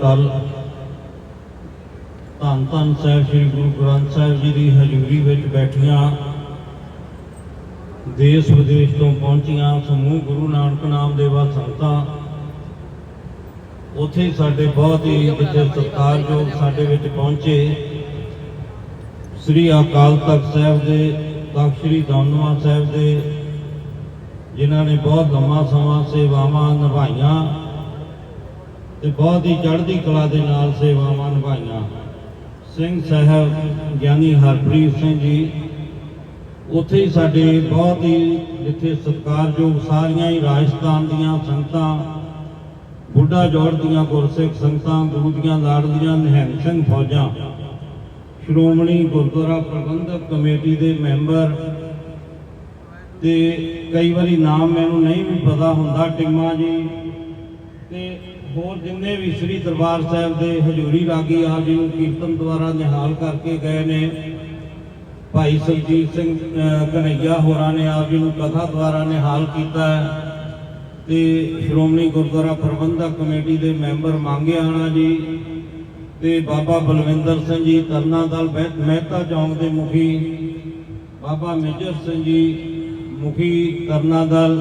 ਕੱਲ ਧੰਨ ਧੰਨ ਸਾਹਿਬ ਸ੍ਰੀ ਗੁਰੂ ਗ੍ਰੰਥ ਸਾਹਿਬ ਜੀ ਦੀ ਹਜ਼ੂਰੀ ਵਿੱਚ ਬੈਠੀਆਂ, ਦੇਸ਼ ਵਿਦੇਸ਼ ਤੋਂ ਪਹੁੰਚੀਆਂ ਸਮੂਹ ਗੁਰੂ ਨਾਨਕ ਨਾਮ ਦੇਵਾ ਸੰਗਤਾਂ। ਉੱਥੇ ਸਾਡੇ ਬਹੁਤ ਹੀ ਜਿੱਥੇ ਸਤਿਕਾਰਯੋਗ ਸਾਡੇ ਵਿੱਚ ਪਹੁੰਚੇ ਸ੍ਰੀ ਅਕਾਲ ਤਖਤ ਸਾਹਿਬ ਦੇ, ਤਖਤ ਸ੍ਰੀ ਦਮਦਮਾ ਸਾਹਿਬ ਦੇ, ਜਿਨ੍ਹਾਂ ਨੇ ਬਹੁਤ ਲੰਮਾ ਸਮਾਂ ਸੇਵਾਵਾਂ ਨਿਭਾਈਆਂ। ਤੇ ਬਹੁਤ ਹੀ ਚੜ੍ਹਦੀ ਕਲਾ ਦੇ ਨਾਲ ਸੇਵਾਵਾਂ ਨਿਭਾਈਆਂ। ਸਿੰਘ ਸਾਹਿਬ ਗਿਆਨੀ ਹਰਪ੍ਰੀਤ ਸਿੰਘ ਜੀ, ਉੱਥੇ ਹੀ ਸਾਡੇ ਬਹੁਤ ਹੀ ਜਿੱਥੇ ਸਤਿਕਾਰਯੋਗ ਸਾਰੀਆਂ ਹੀ ਰਾਜਸਥਾਨ ਦੀਆਂ ਸੰਗਤਾਂ, ਬੁੱਢਾ ਜੋੜ ਦੀਆਂ ਗੁਰਸਿੱਖ ਸੰਗਤਾਂ ਗੁਰੂ ਦੀਆਂ ਲਾੜਲੀਆਂ ਨਿਹੰਗ ਸਿੰਘ ਫੌਜਾਂ, ਸ਼੍ਰੋਮਣੀ ਗੁਰਦੁਆਰਾ ਪ੍ਰਬੰਧਕ ਕਮੇਟੀ ਦੇ ਮੈਂਬਰ ਤੇ ਕਈ ਵਾਰੀ ਨਾਮ ਮੈਨੂੰ ਨਹੀਂ ਵੀ ਪਤਾ ਹੁੰਦਾ, ਟਿੰਮਾ ਜੀ ਤੇ ਹੋਰ ਜਿੰਨੇ ਵੀ ਸ੍ਰੀ ਦਰਬਾਰ ਸਾਹਿਬ ਦੇ ਹਜ਼ੂਰੀ ਰਾਗੀ ਆਪ ਜੀ ਨੂੰ ਕੀਰਤਨ ਦੁਆਰਾ ਨਿਹਾਲ ਕਰਕੇ ਗਏ ਨੇ ਭਾਈ ਸੁਰਜੀਤ ਸਿੰਘ ਅਹ, ਹੋਰਾਂ ਨੇ ਆਪ ਜੀ ਨੂੰ ਕਥਾ ਦੁਆਰਾ ਨਿਹਾਲ ਕੀਤਾ ਹੈ ਤੇ ਸ਼੍ਰੋਮਣੀ ਗੁਰਦੁਆਰਾ ਪ੍ਰਬੰਧਕ ਕਮੇਟੀ ਦੇ ਮੈਂਬਰ ਮੰਗਿਆਣਾ ਜੀ ਤੇ ਬਾਬਾ ਬਲਵਿੰਦਰ ਸਿੰਘ ਜੀ ਤਰਨਾ ਦਲ ਮਹਿ- ਮਹਿਤਾ ਚੌਂਕ ਦੇ ਮੁਖੀ ਬਾਬਾ ਮੇਜਰ ਸਿੰਘ ਜੀ ਮੁਖੀ ਤਰਨਾ ਦਲ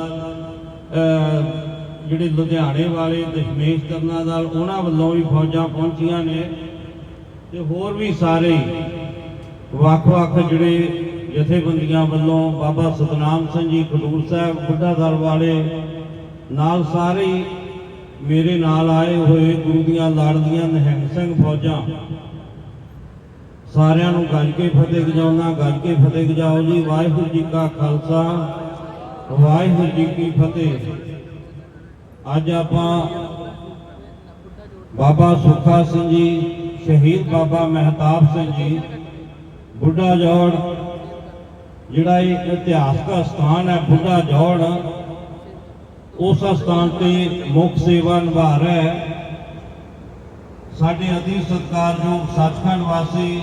ਜਿਹੜੇ ਲੁਧਿਆਣੇ ਵਾਲੇ ਦਸ਼ਮੇਸ਼ ਤਰਨਾ ਉਹਨਾਂ ਵੱਲੋਂ ਵੀ ਫੌਜਾਂ ਪਹੁੰਚੀਆਂ ਨੇ ਤੇ ਹੋਰ ਵੀ ਸਾਰੇ ਵੱਖ-ਵੱਖ ਜਿਹੜੇ ਜਥੇਬੰਦੀਆਂ ਵੱਲੋਂ ਬਾਬਾ ਸਤਨਾਮ ਸਿੰਘ ਜੀ, ਖਡੂਰ ਸਾਹਿਬ ਬੁੱਢਾ ਦਲ ਵਾਲੇ ਨਾਲ ਸਾਰੇ ਮੇਰੇ ਨਾਲ ਆਏ ਹੋਏ ਗੁਰੂ ਦੀਆਂ ਲਾੜਦੀਆਂ ਨਿਹੰਗ ਸਿੰਘ ਫੌਜਾਂ। ਸਾਰਿਆਂ ਨੂੰ ਗੱਜ ਕੇ ਫਤਿਹ ਗਜਾਉਣਾ ਗੱਜ ਕੇ ਫਤਿਹ ਗਜਾਓ ਜੀ। ਵਾਹਿਗੁਰੂ ਜੀ ਕਾ ਖਾਲਸਾ, ਵਾਹਿਗੁਰੂ ਜੀ ਕੀ ਫਤਿਹ। ਅੱਜ ਆਪਾਂ ਬਾਬਾ ਸੁਖਾ ਸਿੰਘ ਜੀ, ਸ਼ਹੀਦ ਬਾਬਾ ਮਹਿਤਾਬ ਸਿੰਘ ਜੀ, ਬੁੱਢਾ ਜੋੜ, ਜਿਹੜਾ ਇਹ ਇਤਿਹਾਸਕ ਸਥਾਨ ਹੈ ਬੁੱਢਾ ਜੋੜ, ਉਸ ਸਥਾਨ ਤੇ ਮੁੱਖ ਸੇਵਾ ਨਿਭਾ ਰਿਹਾ ਹੈ। ਸਾਡੇ ਅਤੀ ਸਤਿਕਾਰਯੋਗ ਸੱਚਖੰਡ ਵਾਸੀ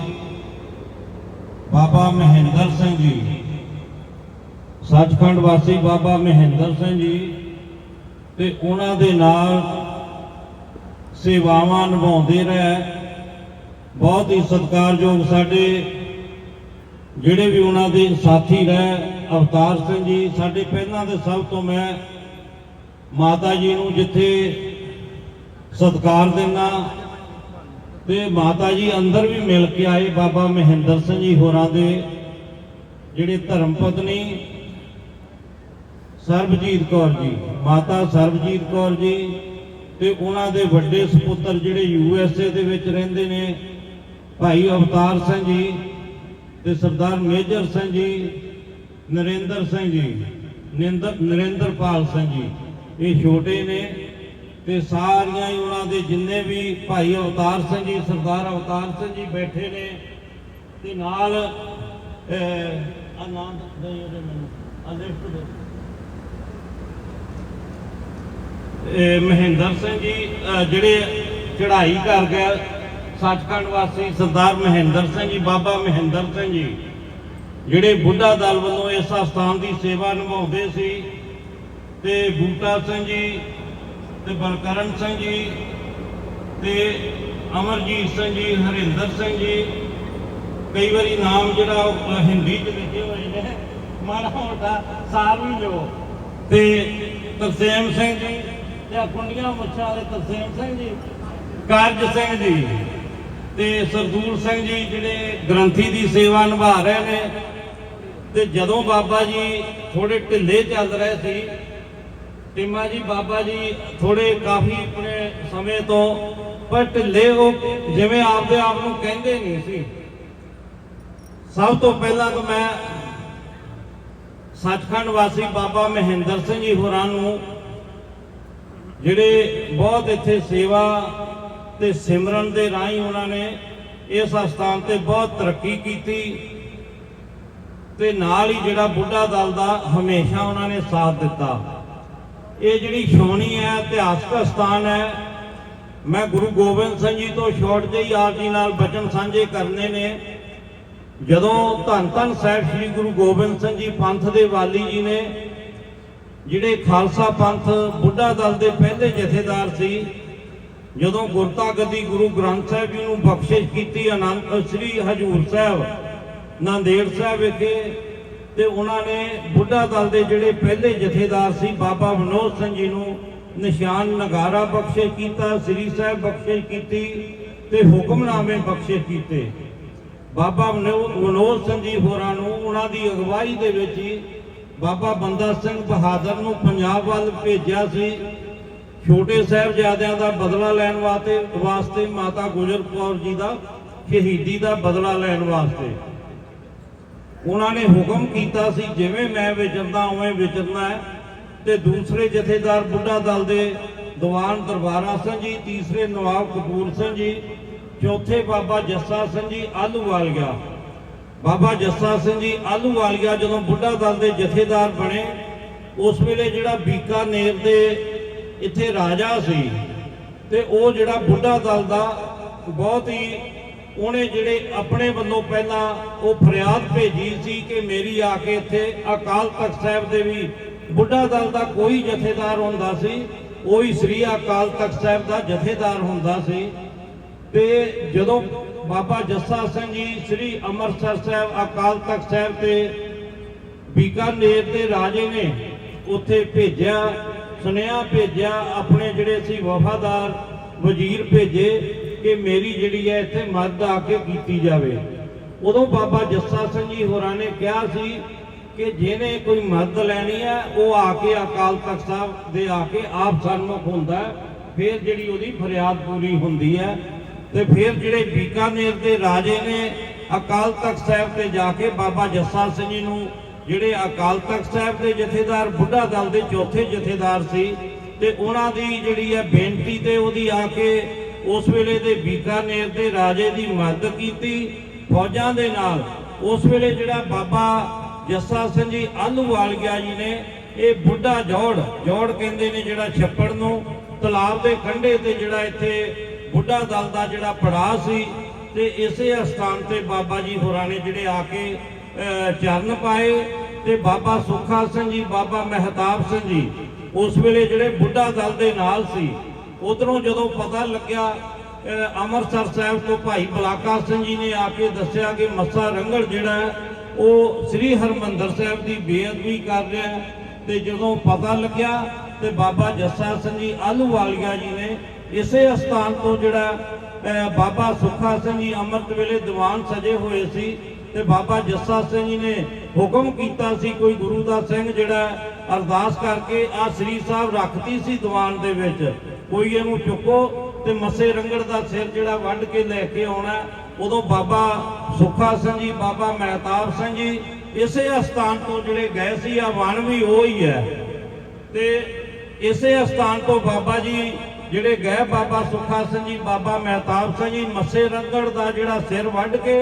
ਬਾਬਾ ਮਹਿੰਦਰ ਸਿੰਘ ਜੀ, ਸੱਚਖੰਡ ਵਾਸੀ ਬਾਬਾ ਮਹਿੰਦਰ ਸਿੰਘ ਜੀ ਤੇ ਉਹਨਾਂ ਦੇ ਨਾਲ ਸੇਵਾਵਾਂ ਨਿਭਾਉਂਦੇ ਰਹੇ। ਬਹੁਤ ਹੀ ਸਤਿਕਾਰਯੋਗ ਸਾਡੇ ਜਿਹੜੇ ਵੀ ਉਹਨਾਂ ਦੇ ਸਾਥੀ ਰਹਿ, ਅਵਤਾਰ ਸਿੰਘ ਜੀ, ਸਾਡੇ ਪਹਿਲਾਂ ਦੇ ਸਭ ਤੋਂ ਮੈਂ ਮਾਤਾ ਜੀ ਨੂੰ ਜਿੱਥੇ ਸਤਿਕਾਰ ਦਿੰਦਾ ਤੇ ਮਾਤਾ ਜੀ ਅੰਦਰ ਵੀ ਮਿਲ ਕੇ ਆਏ, ਬਾਬਾ ਮਹਿੰਦਰ ਸਿੰਘ ਜੀ ਹੋਰਾਂ ਦੇ, ਜਿਹੜੇ ਧਰਮ ਪਤਨੀ ਸਰਬਜੀਤ ਕੌਰ ਜੀ ਮਾਤਾ ਸਰਬਜੀਤ ਕੌਰ ਜੀ ਤੇ ਉਹਨਾਂ ਦੇ ਵੱਡੇ ਸੁਪੁੱਤਰ ਜਿਹੜੇ ਯੂ ਐਸ ਏ ਦੇ ਵਿੱਚ ਰਹਿੰਦੇ ਨੇ ਭਾਈ ਅਵਤਾਰ ਸਿੰਘ ਜੀ ਤੇ ਸਰਦਾਰ ਮੇਜਰ ਸਿੰਘ ਜੀ ਨਰਿੰਦਰ ਸਿੰਘ ਜੀ ਨਿੰਦਰ ਨਰਿੰਦਰਪਾਲ ਸਿੰਘ ਜੀ ਇਹ ਛੋਟੇ ਨੇ ਤੇ ਸਾਰੀਆਂ ਹੀ ਉਹਨਾਂ ਦੇ ਜਿੰਨੇ ਵੀ ਭਾਈ ਅਵਤਾਰ ਸਿੰਘ ਜੀ ਸਰਦਾਰ ਅਵਤਾਰ ਸਿੰਘ ਜੀ ਬੈਠੇ ਨੇ ਤੇ ਨਾਲ ਅਹ, ਆਨੰਦ ਦੇ ਉਹਦੇ ਮੈਨੂੰ ਆ ਲਿਫਟ ਦੇ ਇਹ ਮਹਿੰਦਰ ਸਿੰਘ ਜੀ ਜਿਹੜੇ ਚੜ੍ਹਾਈ ਕਰ ਗਏ ਸੱਚਖੰਡ ਵਾਸੀ ਸਰਦਾਰ ਮਹਿੰਦਰ ਸਿੰਘ ਜੀ, ਬਾਬਾ ਮਹਿੰਦਰ ਸਿੰਘ ਜੀ, ਜਿਹੜੇ ਬੁੱਢਾ ਦਲ ਵੱਲੋਂ ਇਸ ਸਥਾਨ ਦੀ ਸੇਵਾ ਨਿਭਾਉਂਦੇ ਸੀ ਤੇ ਬੂਟਾ ਸਿੰਘ ਜੀ ਤੇ ਬਲਕਰਨ ਸਿੰਘ ਜੀ ਤੇ ਅਮਰਜੀਤ ਸਿੰਘ ਜੀ, ਹਰਿੰਦਰ ਸਿੰਘ ਜੀ, ਕਈ ਵਾਰੀ ਨਾਮ ਜਿਹੜਾ ਉਹ ਹਿੰਦੀ ਚ ਲਿਖੇ ਹੋਏ ਨੇ, ਮਾੜਾ ਮੋਟਾ ਸਾਰ ਵੀ ਲਿਓ। ਤੇ ਤਰਸੇਮ ਸਿੰਘ ਜੀ ਤੇ ਆਹ ਕੁੰਡੀਆਂ ਮੁੱਛਾਂ ਵਾਲੇ ਤਰਸੇਮ ਸਿੰਘ ਜੀ ਕਾਰਜ ਸਿੰਘ ਜੀ ਤੇ ਸਰਦੂਲ ਸਿੰਘ ਜੀ ਜਿਹੜੇ ਗ੍ਰੰਥੀ ਦੀ ਸੇਵਾ ਨਿਭਾ ਰਹੇ ਨੇ। ਤੇ ਜਦੋਂ ਬਾਬਾ ਜੀ ਥੋੜੇ ਢਿੱਲੇ ਚੱਲ ਰਹੇ ਸੀ, ਟਿਮਾ ਜੀ, ਬਾਬਾ ਜੀ ਥੋੜੇ ਕਾਫੀ ਆਪਣੇ ਸਮੇਂ ਤੋਂ, ਪਰ ਢਿੱਲੇ ਉਹ ਜਿਵੇਂ ਆਪਦੇ ਆਪ ਨੂੰ ਕਹਿੰਦੇ ਨਹੀਂ ਸੀ। ਸਭ ਤੋਂ ਪਹਿਲਾਂ ਤਾਂ ਮੈਂ ਸੱਚਖੰਡ ਵਾਸੀ ਬਾਬਾ ਮਹਿੰਦਰ ਸਿੰਘ ਜੀ ਹੋਰਾਂ ਨੂੰ ਜਿਹੜੇ ਬਹੁਤ ਇੱਥੇ ਸੇਵਾ ਤੇ ਸਿਮਰਨ ਦੇ ਰਾਹੀਂ ਉਹਨਾਂ ਨੇ ਇਸ ਸਥਾਨ ਤੇ ਬਹੁਤ ਤਰੱਕੀ ਕੀਤੀ ਤੇ ਨਾਲ ਹੀ ਜਿਹੜਾ ਬੁੱਢਾ ਦਲ ਦਾ ਹਮੇਸ਼ਾ ਉਹਨਾਂ ਨੇ ਸਾਥ ਦਿੱਤਾ। ਇਹ ਜਿਹੜੀ ਛਾਉਣੀ ਹੈ ਇਤਿਹਾਸਕ ਸਥਾਨ ਹੈ, ਮੈਂ ਗੁਰੂ ਗੋਬਿੰਦ ਸਿੰਘ ਜੀ ਤੋਂ ਛੋਟ ਜਿਹੀ ਆਪ ਜੀ ਨਾਲ ਬਚਨ ਸਾਂਝੇ ਕਰਨੇ ਨੇ। ਜਦੋਂ ਧੰਨ ਧੰਨ ਸਾਹਿਬ ਸ੍ਰੀ ਗੁਰੂ ਗੋਬਿੰਦ ਸਿੰਘ ਜੀ ਪੰਥ ਦੇ ਵਾਲੀ ਜੀ ਨੇ ਜਿਹੜੇ ਖਾਲਸਾ ਪੰਥ ਬੁੱਢਾ ਦਲ ਦੇ ਪਹਿਲੇ ਜਥੇਦਾਰ ਸੀ, ਜਦੋਂ ਗੁਰਤਾ ਗੱਦੀ ਗੁਰੂ ਗ੍ਰੰਥ ਸਾਹਿਬ ਜੀ ਨੂੰ ਬਖਸ਼ਿਸ਼ ਕੀਤੀ ਆਨੰਦ ਸ੍ਰੀ ਹਜੂਰ ਸਾਹਿਬ, ਨਾਂਦੇੜ ਸਾਹਿਬ ਵਿਖੇ, ਤੇ ਉਹਨਾਂ ਨੇ ਬੁੱਢਾ ਦਲ ਦੇ ਜਿਹੜੇ ਪਹਿਲੇ ਜਥੇਦਾਰ ਸੀ, ਬਾਬਾ ਮਨੋਜ ਸਿੰਘ ਜੀ ਨੂੰ ਨਿਸ਼ਾਨ ਨਗਾਰਾ ਬਖਸ਼ਿਸ਼ ਕੀਤਾ, ਸ੍ਰੀ ਸਾਹਿਬ ਬਖਸ਼ਿਸ਼ ਕੀਤੀ, ਤੇ ਹੁਕਮਨਾਮੇ ਬਖਸ਼ਿਸ਼ ਕੀਤੇ। ਬਾਬਾ ਮਨੋ- ਮਨੋਜ ਸਿੰਘ ਜੀ ਹੋਰਾਂ ਨੂੰ ਉਹਨਾਂ ਦੀ ਅਗਵਾਈ ਦੇ ਵਿੱਚ ਹੀ ਬਾਬਾ ਬੰਦਾ ਸਿੰਘ ਬਹਾਦਰ ਨੂੰ ਪੰਜਾਬ ਵੱਲ ਭੇਜਿਆ ਸੀ। ਛੋਟੇ ਸਾਹਿਬਜ਼ਾਦਿਆਂ ਦਾ ਬਦਲਾ ਲੈਣ ਵਾਸਤੇ ਵਾਸਤੇ ਮਾਤਾ ਗੁਜਰ ਕੌਰ ਜੀ ਦਾ, ਸ਼ਹੀਦੀ ਦਾ ਬਦਲਾ ਲੈਣ ਵਾਸਤੇ। ਉਹਨਾਂ ਨੇ ਹੁਕਮ ਕੀਤਾ ਸੀ, ਜਿਵੇਂ ਮੈਂ ਵਿਚਰਦਾ, ਉਵੇਂ ਵਿਚਰਨਾ ਹੈ। ਤੇ ਦੂਸਰੇ ਜਥੇਦਾਰ ਬੁੱਢਾ ਦਲ ਦੇ ਦੀਵਾਨ ਦਰਬਾਰਾ ਸਿੰਘ ਜੀ, ਤੀਸਰੇ ਨਵਾਬ ਕਪੂਰ ਸਿੰਘ ਜੀ, ਚੌਥੇ ਬਾਬਾ ਜੱਸਾ ਸਿੰਘ ਜੀ ਆਲੂਵਾਲੀਆ ਬਾਬਾ ਜੱਸਾ ਸਿੰਘ ਜੀ ਆਲੂ ਵਾਲੀਆ ਜਦੋਂ ਬੁੱਢਾ ਦਲ ਦੇ ਜਥੇਦਾਰ ਬਣੇ, ਉਸ ਵੇਲੇ ਜਿਹੜਾ ਬੀਕਾਨੇਰ ਦੇ ਇੱਥੇ ਰਾਜਾ ਸੀ ਤੇ ਉਹ ਜਿਹੜਾ ਬੁੱਢਾ ਦਲ ਦਾ ਬਹੁਤ ਹੀ ਉਹਨੇ ਜਿਹੜੇ ਆਪਣੇ ਵੱਲੋਂ ਪਹਿਲਾਂ ਉਹ ਫਰਿਆਦ ਭੇਜੀ ਸੀ ਕਿ ਮੇਰੀ ਆ ਕੇ ਇੱਥੇ ਅਕਾਲ ਤਖਤ ਸਾਹਿਬ ਦੇ ਵੀ ਬੁੱਢਾ ਦਲ ਦਾ ਕੋਈ ਜਥੇਦਾਰ ਹੁੰਦਾ ਸੀ, ਉਹੀ ਸ੍ਰੀ ਅਕਾਲ ਤਖਤ ਸਾਹਿਬ ਦਾ ਜਥੇਦਾਰ ਹੁੰਦਾ ਸੀ। ਤੇ ਜਦੋਂ ਬਾਬਾ ਜੱਸਾ ਸਿੰਘ ਜੀ, ਸ੍ਰੀ ਅੰਮ੍ਰਿਤਸਰ ਸਾਹਿਬ, ਅਕਾਲ ਤਖਤ ਸਾਹਿਬ ਤੇ ਬੀਕਾਨੇਰ ਦੇ ਰਾਜੇ ਨੇ ਉੱਥੇ ਭੇਜਿਆ, ਸੁਨੇਹਾ ਭੇਜਿਆ, ਆਪਣੇ ਜਿਹੜੇ ਸੀ ਵਫਾਦਾਰ ਵਜ਼ੀਰ ਭੇਜੇ ਕਿ ਮੇਰੀ ਜਿਹੜੀ ਹੈ ਇੱਥੇ ਮਦਦ ਆ ਕੇ ਕੀਤੀ ਜਾਵੇ। ਉਦੋਂ ਬਾਬਾ ਜੱਸਾ ਸਿੰਘ ਜੀ ਹੋਰਾਂ ਨੇ ਕਿਹਾ ਸੀ ਕਿ ਜਿਹਨੇ ਕੋਈ ਮਦਦ ਲੈਣੀ ਹੈ, ਉਹ ਆ ਕੇ ਅਕਾਲ ਤਖਤ ਸਾਹਿਬ ਦੇ ਆ ਕੇ ਆਪ ਸਨਮੁਖ ਹੁੰਦਾ ਫਿਰ ਜਿਹੜੀ ਉਹਦੀ ਫਰਿਆਦ ਪੂਰੀ ਹੁੰਦੀ ਹੈ ਤੇ ਫਿਰ ਜਿਹੜੇ ਬੀਕਾਨੇਰ ਦੇ ਰਾਜੇ ਨੇ ਅਕਾਲ ਤਖਤ ਸਾਹਿਬ ਤੇ ਜਾ ਕੇ ਬਾਬਾ ਜੱਸਾ ਸਿੰਘ ਜੀ ਨੂੰ, ਜਿਹੜੇ ਅਕਾਲ ਤਖਤ ਸਾਹਿਬ ਦੇ ਜਥੇਦਾਰ, ਬੁੱਢਾ ਦਲ ਦੇ ਚੌਥੇ ਜਥੇਦਾਰ ਸੀ, ਤੇ ਉਹਨਾਂ ਦੀ ਜਿਹੜੀ ਹੈ ਬੇਨਤੀ ਤੇ ਉਹਦੀ ਆ ਕੇ ਉਸ ਵੇਲੇ ਦੇ ਬੀਕਾਨੇਰ ਦੇ ਰਾਜੇ ਦੀ ਮਦਦ ਕੀਤੀ। ਫੌਜਾਂ ਦੇ ਨਾਲ ਉਸ ਵੇਲੇ ਜਿਹੜਾ ਬਾਬਾ ਜੱਸਾ ਸਿੰਘ ਜੀ ਆਲੂਵਾਲ ਗਿਆ ਜੀ ਨੇ, ਇਹ ਬੁੱਢਾ ਜੋੜ ਜੋੜ ਕਹਿੰਦੇ ਨੇ ਜਿਹੜਾ ਛੱਪੜ ਨੂੰ, ਤਲਾਬ ਦੇ ਕੰਢੇ ਤੇ ਜਿਹੜਾ ਇੱਥੇ ਬੁੱਢਾ ਦਲ ਦਾ ਜਿਹੜਾ ਪੜਾਅ ਸੀ ਤੇ ਇਸੇ ਅਸਥਾਨ ਤੇ ਬਾਬਾ ਜੀ ਹੋਰਾਂ ਨੇ ਜਿਹੜੇ ਆ ਕੇ ਚਰਨ ਪਾਏ ਤੇ ਬਾਬਾ ਸੁੱਖਾ ਸਿੰਘ ਜੀ, ਬਾਬਾ ਮਹਿਤਾਬ ਸਿੰਘ ਜੀ, ਉਸ ਵੇਲੇ ਜਿਹੜੇ ਬੁੱਢਾ ਦਲ ਦੇ ਨਾਲ ਸੀ, ਉਧਰੋਂ ਜਦੋਂ ਪਤਾ ਲੱਗਿਆ ਅੰਮ੍ਰਿਤਸਰ ਸਾਹਿਬ ਤੋਂ ਭਾਈ ਬਲਾਕਾ ਸਿੰਘ ਜੀ ਨੇ ਆ ਕੇ ਦੱਸਿਆ ਕਿ ਮੱਸਾ ਰੰਗੜ ਜਿਹੜਾ ਉਹ ਸ੍ਰੀ ਹਰਮੰਦਰ ਸਾਹਿਬ ਦੀ ਬੇਅਦਬੀ ਕਰ ਰਿਹਾ ਹੈ ਤੇ ਜਦੋਂ ਪਤਾ ਲੱਗਿਆ ਤੇ ਬਾਬਾ ਜੱਸਾ ਸਿੰਘ ਜੀ ਆਲੂਵਾਲੀਆ ਜੀ ਨੇ ਇਸੇ ਸਥਾਨ ਤੋਂ ਜਿਹੜਾ ਬਾਬਾ ਸੁੱਖਾ ਸਿੰਘ ਜੀ ਅੰਮ੍ਰਿਤ ਵੇਲੇ ਦੀਵਾਨ ਸਜੇ ਹੋਏ ਸੀ ਤੇ ਬਾਬਾ ਜੱਸਾ ਸਿੰਘ ਜੀ ਨੇ ਹੁਕਮ ਕੀਤਾ ਸੀ ਕੋਈ ਗੁਰੂ ਦਾ ਸਿੰਘ ਜਿਹੜਾ ਅਰਦਾਸ ਕਰਕੇ ਆ ਸ੍ਰੀ ਸਾਹਿਬ ਰੱਖਤੀ ਸੀ ਦੀਵਾਨ ਦੇ ਵਿੱਚ। ਕੋਈ ਇਹਨੂੰ ਚੁੱਕੋ ਤੇ ਮੱਸੇ ਰੰਗੜ ਦਾ ਸਿਰ ਜਿਹੜਾ ਵੱਢ ਕੇ ਲੈ ਕੇ ਆਉਣਾ। ਉਦੋਂ ਬਾਬਾ ਸੁੱਖਾ ਸਿੰਘ ਜੀ, ਬਾਬਾ ਮਹਿਤਾਬ ਸਿੰਘ ਜੀ ਇਸੇ ਸਥਾਨ ਤੋਂ ਜਿਹੜੇ ਗਏ ਸੀ ਆ ਵਣ ਵੀ ਉਹ ਹੀ ਹੈ। ਤੇ ਇਸੇ ਸਥਾਨ ਤੋਂ ਬਾਬਾ ਜੀ ਜਿਹੜੇ ਗਏ ਬਾਬਾ ਸੁੱਖਾ ਸਿੰਘ ਜੀ, ਬਾਬਾ ਮਹਿਤਾਬ ਸਿੰਘ ਜੀ, ਮੱਸੇ ਰੰਗੜ ਦਾ ਜਿਹੜਾ ਸਿਰ ਵੱਢ ਕੇ